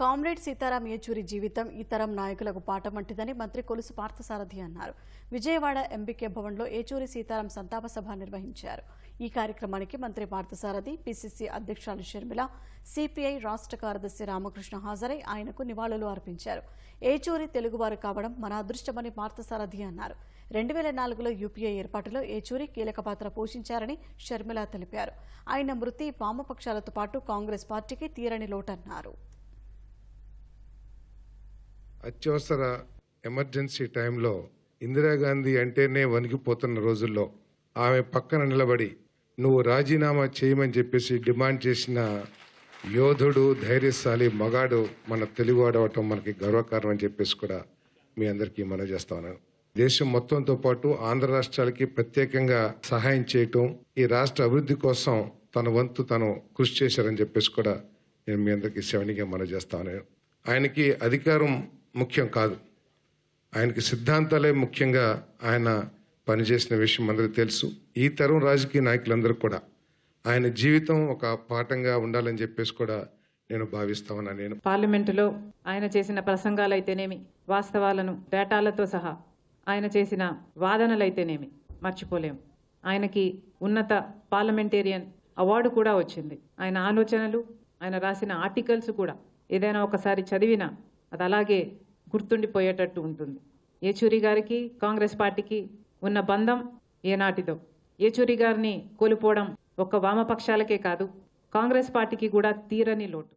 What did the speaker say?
Comrade Sitaram Yechury జీవితం ఈ తరం నాయకులకు పాఠమంటిదని మంత్రి కొలుసు పార్థసారథి అన్నారు. విజయవాడ ఎంబీకే భవన్లో ఏచూరి సీతారాం సంతాప సభ నిర్వహించారు. ఈ కార్యక్రమానికి మంత్రి పార్థసారథి పిసిసి అధ్యక్షురాలు షర్మిల సిపిఐ రాష్ట్ర కార్యదర్శి రామకృష్ణ హాజరై ఆయనకు నివాళులు అర్పించారు. ఏచూరి తెలుగువారు కావడం మన అదృష్టమని పార్థసారథి అన్నారు. రెండు వేల నాలుగులో యూపీఏ ఏర్పాటులో ఏచూరి కీలక పాత్ర పోషించారని షర్మిల తెలిపారు. ఆయన మృతి వామపక్షాలతో పాటు కాంగ్రెస్ పార్టీకి తీరని లోటన్నారు. అత్యవసర ఎమర్జెన్సీ టైంలో ఇందిరాగాంధీ అంటేనే వణికిపోతున్న రోజుల్లో ఆమె పక్కన నిలబడి నువ్వు రాజీనామా చేయమని చెప్పేసి డిమాండ్ చేసిన యోధుడు ధైర్యశాలి మగాడు మన తెలుగువాడు అవటం మనకి గర్వకారణం అని చెప్పేసి కూడా మీ అందరికీ మనం చేస్తాను దేశం మొత్తంతో పాటు ఆంధ్ర రాష్ట్రాలకి ప్రత్యేకంగా సహాయం చేయటం ఈ రాష్ట్ర అభివృద్ధి కోసం తన వంతు తను కృషి చేశారని చెప్పేసి కూడా నేను మీ అందరికీ శవనిగా మనం చేస్తాను ఆయనకి అధికారం ముఖ్యం కాదు. ఆయనకి సిద్ధాంతాలే ముఖ్యంగా ఆయన పనిచేసిన విషయం అందరికీ తెలుసు. ఈ తరం రాజకీయ నాయకులందరూ కూడా ఆయన జీవితం ఒక పాఠంగా ఉండాలని చెప్పేసి కూడా నేను భావిస్తా ఉన్నా నేను. పార్లమెంటులో ఆయన చేసిన ప్రసంగాలైతేనేమి వాస్తవాలను డేటాలతో సహా ఆయన చేసిన వాదనలైతేనేమి మర్చిపోలేం. ఆయనకి ఉన్నత పార్లమెంటేరియన్ అవార్డు కూడా వచ్చింది. ఆయన ఆలోచనలు ఆయన రాసిన ఆర్టికల్స్ కూడా ఏదైనా ఒకసారి చదివినా అది అలాగే గుర్తుండిపోయేటట్టు ఉంటుంది. ఏచూరి గారికి కాంగ్రెస్ పార్టీకి ఉన్న బంధం ఏనాటిదో. ఏచూరి గారిని కోల్పోవడం ఒక్క వామపక్షాలకే కాదు కాంగ్రెస్ పార్టీకి కూడా తీరని లోటు.